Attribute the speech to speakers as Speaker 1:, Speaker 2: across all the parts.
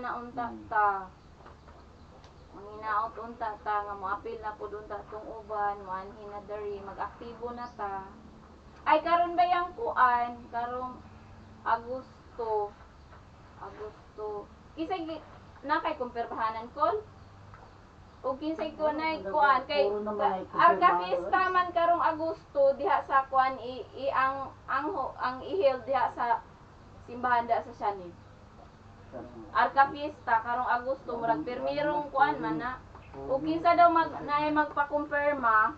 Speaker 1: na unta ta. Manginaot unta ta nga moapil na pud unta tong uban, moanhin na diri, mag-aktibo na ta. Ay karon ba yang kuan? Karong Agosto. Agosto. Kisay na kay kumpirmahanan kol? O kinsay ko na kuan kay
Speaker 2: kumpirmahan.
Speaker 1: Fiesta man karong Agosto diha sa kuan i, i ang ang ang ihil diha sa simbahan diha sa Shanib. Arca Fiesta karong Agosto murag pirmirong kuan man na. O kinsa daw mag naay magpakumpirma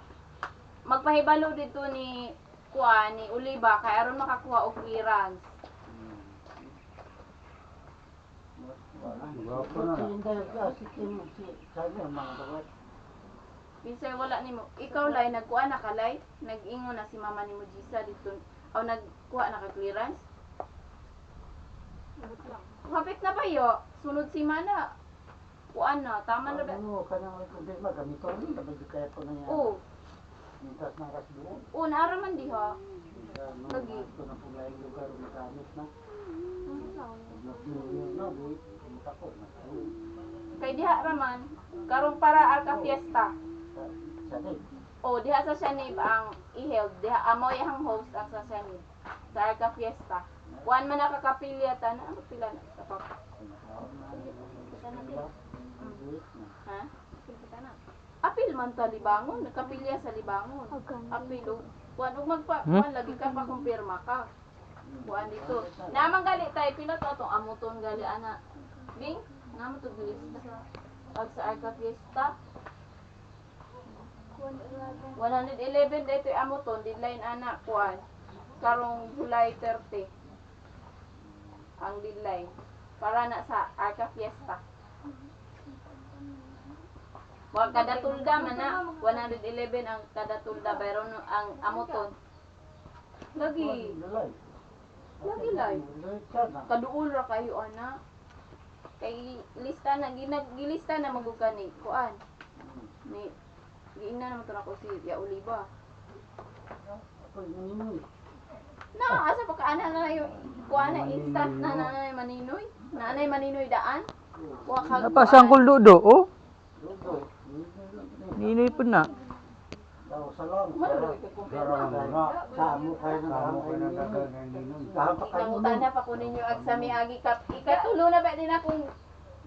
Speaker 1: magpahibalo dito ni kuan ni Oliva kay aron makakuha og clearance. Binsay wala nimo. Ikaw lay nagkuha na kalay, nag-ingon na si mama nimo Gisa dito o nagkuha na ka clearance. Hapit na ba yo? Sunod si mana. Kuan na, tama na ba?
Speaker 2: Ano ka nang may kumpirma, gamito rin, di kaya po na yan.
Speaker 1: Oo.
Speaker 2: Mintas na ras doon.
Speaker 1: Oo, naaraman di ha.
Speaker 2: Lagi. Ito na po na yung lugar na gamit na. Ko.
Speaker 1: Kay diha raman, karong para arka fiesta.
Speaker 2: Sa din.
Speaker 1: O diha sa Shanib ang i-held, diha amoy ang host ang sa Shanib. Sa arka fiesta. Kuan man nakakapilyatan, ano pila na sa papa? Ha? Apil man ta libangon, nakapilya sa libangon. Apil og kuan og magpa
Speaker 3: Hmm?
Speaker 1: kuan lagi ka pa kumpirma ka. Kuan dito. Naman gali tay pila to atong amuton gali ana. Ding, namo to lista sa ag sa Arca Fiesta. 111 dito amuton deadline ana kuan. Karong July 30 ang deadline para na sa Arca Fiesta. Wa kada tulda man na 111 ang kada tulda pero no- ang amuton. Lagi. Lagi lay.
Speaker 2: Na.
Speaker 1: kaduol ra kayo ana. Kay lista na ginag gilista na magug ni kuan. Ni giingna naman to nako si Ya Oliva.
Speaker 2: Ako, naninoy.
Speaker 1: Na asa pa kaana na yung kuan na instant na nanay maninoy. Nanay maninoy daan. Wa ka
Speaker 3: Napasang kul dudo, oh. Ninoy po na.
Speaker 4: Na. Na.
Speaker 1: Nangutan na pa ko ninyo ag sa miagi kap ikatulo na ba din akong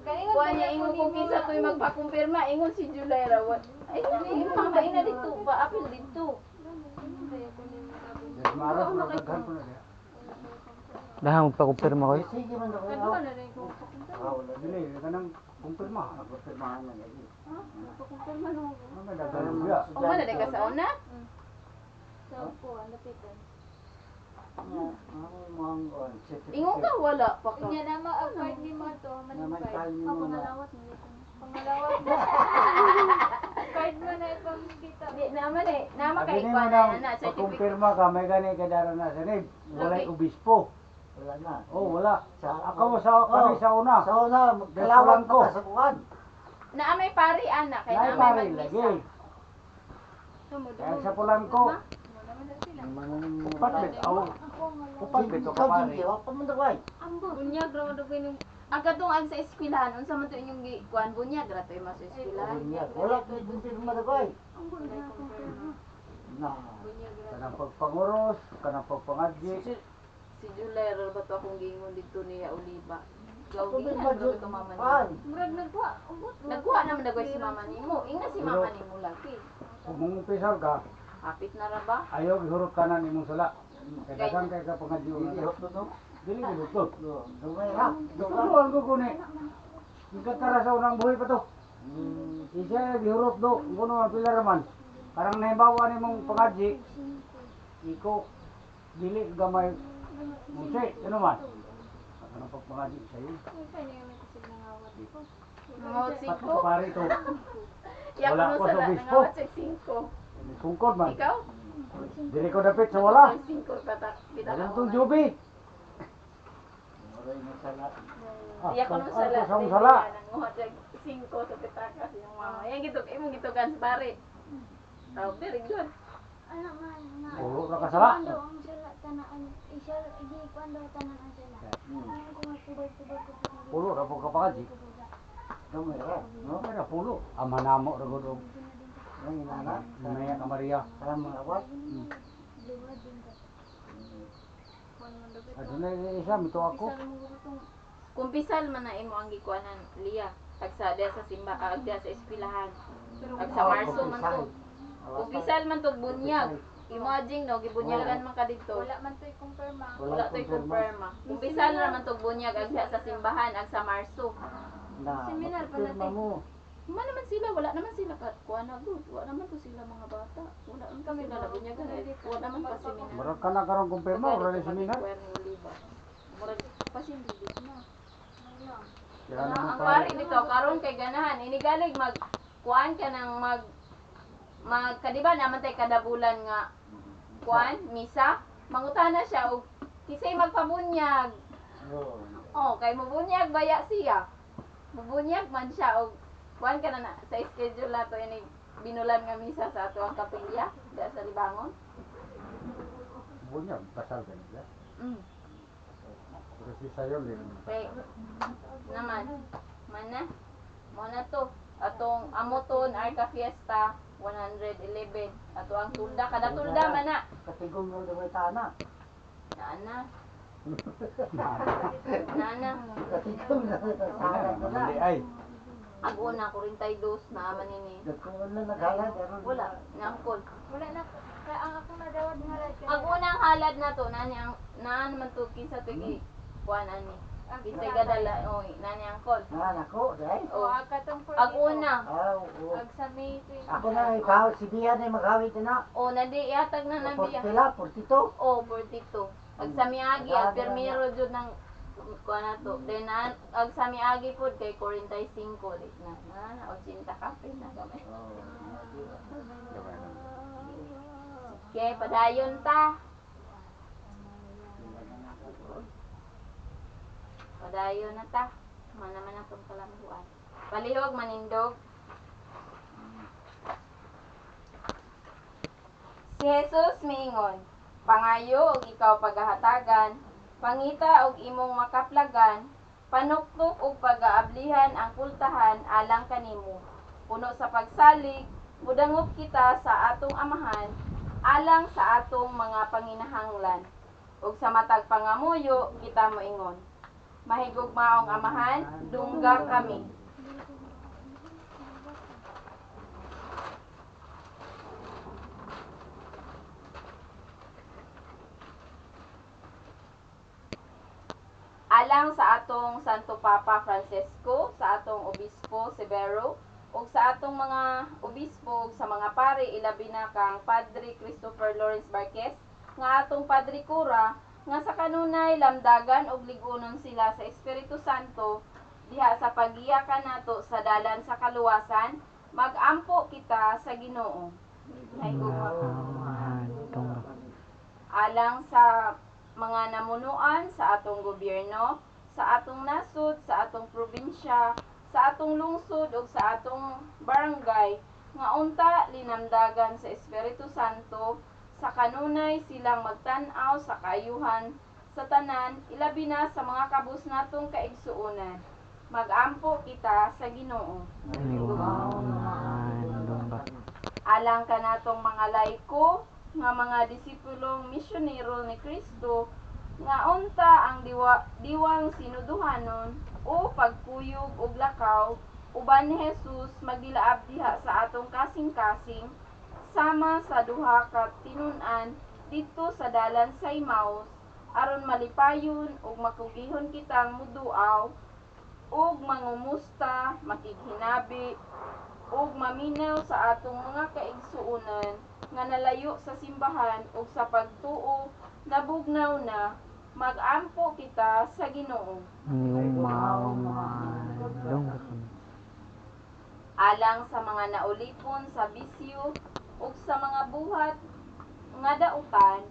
Speaker 1: kuan niya ingon kung kinsa to'y magpakumpirma ingon si July ra wat. Ay nani mama ina dito pa apil dito.
Speaker 4: Maras na daghan po na niya.
Speaker 3: Dahang magpakumpirma ko.
Speaker 2: Sige man daw.
Speaker 1: Kaduha na rin ko.
Speaker 2: Ah, wala.
Speaker 4: Dili, ka nang kumpirma.
Speaker 2: Nagpapirmahan na lagi.
Speaker 1: Ha? Magpakumpirma no.
Speaker 4: Ano daghan siya.
Speaker 1: O man na ka sa una?
Speaker 2: Ang mga kuwan, certificate.
Speaker 1: Ingon ka wala pa ka.
Speaker 5: Nya na ma-afford ni mo to,
Speaker 2: ni
Speaker 5: Ako
Speaker 2: na.
Speaker 5: nalawat mo. Pangalawat mo. Card mo na ipang kita.
Speaker 1: Di naman eh. Nama kay
Speaker 4: ni mo
Speaker 1: kuan
Speaker 4: na
Speaker 1: na na certificate.
Speaker 4: pagkumpirma ka, may gani ka dara na sa nib. Walay obispo.
Speaker 2: Wala na.
Speaker 4: Oh, wala.
Speaker 2: Sa
Speaker 4: Ako mo sa kami
Speaker 2: Oh.
Speaker 4: sa una.
Speaker 2: Sa una, kalawat
Speaker 4: ko.
Speaker 2: ko sa kuwan.
Speaker 1: Na may pari ana kay
Speaker 4: Nay
Speaker 1: na may
Speaker 4: pare lagi. Kaya sa pulangko. Upat bit aw. Upat bit
Speaker 2: Ikaw,
Speaker 4: pare.
Speaker 2: Jinky, wala pa man daw ay.
Speaker 1: Bunyag ra do ko yung Agadong ang sa eskwelahan unsa man to inyong gi kuan bunyag ra to mas sa eskwelahan.
Speaker 2: Bunyag. Wala pa yung pirma daw ay. Na.
Speaker 4: Kanang pagpanguros, kanang pagpangadji.
Speaker 1: Si, si July ra ba to akong giingon dito niya Oliva. Ra ni.
Speaker 5: Murag nagkuha.
Speaker 1: Nagkuha naman dagway si mama nimo. Inga si mama nimo lagi.
Speaker 4: Kung mumpisar ka,
Speaker 1: Hapit na ra ba?
Speaker 4: ayaw gihurot ka na nimong sala. Kaya dagang kay ka una.
Speaker 2: hot to.
Speaker 4: Dili gihurot.
Speaker 2: Dumay ha.
Speaker 4: Tuturuan ko kuni. Ikatara sa unang buhay pa to.
Speaker 2: Hmm.
Speaker 4: Isa gihurot do, kuno ang pila raman. Karang nahibawa ni mong pangadji. Iko dili gamay musay, ano man. Ano pagpangadji sa iyo?
Speaker 1: Nangawat singko.
Speaker 4: pare to. Wala ko sa
Speaker 1: singko.
Speaker 4: Sungkod man.
Speaker 1: Ikaw?
Speaker 4: Dili ko dapit sa wala.
Speaker 1: Singko kata kita.
Speaker 4: Dalang tong jubi.
Speaker 2: Na sala.
Speaker 4: Ah,
Speaker 1: Iya kuno
Speaker 4: ang-
Speaker 1: sala.
Speaker 4: ang kusang sala.
Speaker 1: Nangawat sa singko sa pitakas yung mama. Yan gitu, imo gitu kan pare. Oh, very good.
Speaker 5: Anak man.
Speaker 4: Puro ra ka sala.
Speaker 5: Ano ang sala tanaan, isya, igi, kuan daw tanaan sila.
Speaker 2: Hmm.
Speaker 5: Ano ko sa hindi.
Speaker 4: Pulo ra po ka pangaji.
Speaker 2: Gamay ra. No?
Speaker 4: Ra pulo. Ama namo ra gud og
Speaker 2: Ang inana.
Speaker 4: Maya ka Maria.
Speaker 2: Sa.
Speaker 4: Hmm.
Speaker 5: Luwad din ka.
Speaker 4: Aduna isa mito ako.
Speaker 5: Isa mo gutong
Speaker 1: Kung pisal man na imo ang gikuanan, Lia. Tagsa diya sa simba, ah, diya sa eskwelahan. Ag sa Marso man to. Kung pisal man to bunyag. Imagine no, gibunyagan man ka dito.
Speaker 5: wala man to'y kumpirma.
Speaker 1: Wala to'y kumpirma. Kung pisal naman to bunyag ag sa simbahan, ag sa Marso.
Speaker 2: Na,
Speaker 5: Seminar pa
Speaker 2: mapirma
Speaker 1: Kuma naman sila, wala naman sila ka kuha na good. Wala naman to sila mga bata. Wala naman kami sila nabunyagan. eh. Wala naman pa seminar.
Speaker 4: Murag ka na karon kumpirma ora ni seminar.
Speaker 1: Murag pasindilit na.
Speaker 4: Kaya
Speaker 1: Ano,
Speaker 4: naman
Speaker 1: ang pari dito, karon kay ganahan, inigalig mag kuan ka nang mag mag kadiba naman tay kada bulan nga kuan misa mangutana siya og kisay magpabunyag
Speaker 2: Oo.
Speaker 1: oh kay mabunyag baya siya mabunyag man siya og kuan ka na, na sa schedule nato ini binulan nga misa sa ato ang kapilya da sa Libangon
Speaker 4: Bunya pasal kan ya.
Speaker 1: mm.
Speaker 4: Pero si sayo din.
Speaker 1: kay naman mana mo na to atong amoton Arca Fiesta 111 ato ang tulda kada tulda man na
Speaker 2: Katigong yung dumay tana.
Speaker 1: Nana. Nana.
Speaker 2: Katigong na tana ko na.
Speaker 4: Hindi ay.
Speaker 1: Ang una, 42 na aman ini.
Speaker 2: Nagkuhan na naghalad.
Speaker 1: Wala, nangkol.
Speaker 5: Wala na, kaya ang akong nadawad nga lang.
Speaker 1: Ang unang halad na to, nani ang, naan man to, kisa to gi, kuan ani. Kisay gadala, oy, nani ang kol.
Speaker 2: Ah, nako, dahil.
Speaker 5: O, akatong
Speaker 1: Ang una,
Speaker 2: Ah, oo.
Speaker 5: Ag sa May 20.
Speaker 2: Ako na ikaw, si Bian ay maghawid na.
Speaker 1: o, nadi, ihatag na
Speaker 2: Por
Speaker 1: nabiya.
Speaker 2: pila, por tito.
Speaker 1: O, 42. Ag sa miagi, ag permiro jud ng, kuan na to. Then, an, ag sa miagi po, kay 45, di na, na, 80 kape na gamay. Kaya padayon ta. Padayon na ta. Mana man atong kalambuan. Palihog manindog. Si Jesus miingon, Pangayo og ikaw paghahatagan, pangita og imong makaplagan, panuktok og pagaablihan ang pultahan alang kanimo. Puno sa pagsalig, mudangop kita sa atong amahan, alang sa atong mga panginahanglan. Ug sa matag pangamuyo, kita moingon. Mahigog maong amahan, dungga kami. Alang sa atong Santo Papa Francesco, sa atong Obispo Severo, ug sa atong mga obispo sa mga pare ilabi na kang Padre Christopher Lawrence Barquez nga atong Padre Cura nga sa kanunay lamdagan ug ligunon sila sa Espiritu Santo diha sa pagiyakan nato sa dalan sa kaluwasan magampo kita sa Ginoo. Alang sa mga namunuan sa atong gobyerno, sa atong nasud, sa atong probinsya, sa atong lungsod ug sa atong barangay nga unta linamdagan sa Espiritu Santo sa kanunay silang magtan-aw sa kayuhan sa tanan ilabi na sa mga kabus natong kaigsuonan. Magampo kita sa Ginoo. alang kanatong mga laiko nga mga disipulong misyonero ni Kristo nga unta ang diwa, diwang sinuduhanon o pagkuyog og lakaw uban ni Jesus magilaab diha sa atong kasing-kasing sama sa duha ka tinun-an dito sa dalan sa Emmaus aron malipayon ug makugihon kitang muduaw ug mangumusta makighinabi ug maminaw sa atong mga kaigsuonan nga nalayo sa simbahan ug sa pagtuo nabugnaw na magampo kita sa Ginoo. Alang sa mga naulipon sa bisyo ug sa mga buhat nga dautan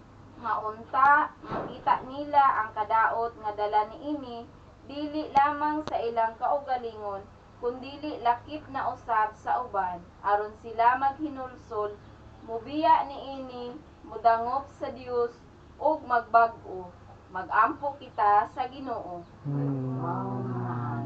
Speaker 1: nga unta makita nila ang kadaot nga dala niini dili lamang sa ilang kaugalingon kundili lakip na usab sa uban aron sila maghinulsol mubiya niini mudangop sa Dios ug magbag-o. Magampo kita sa Ginoo.
Speaker 3: Hmm.
Speaker 2: Ah,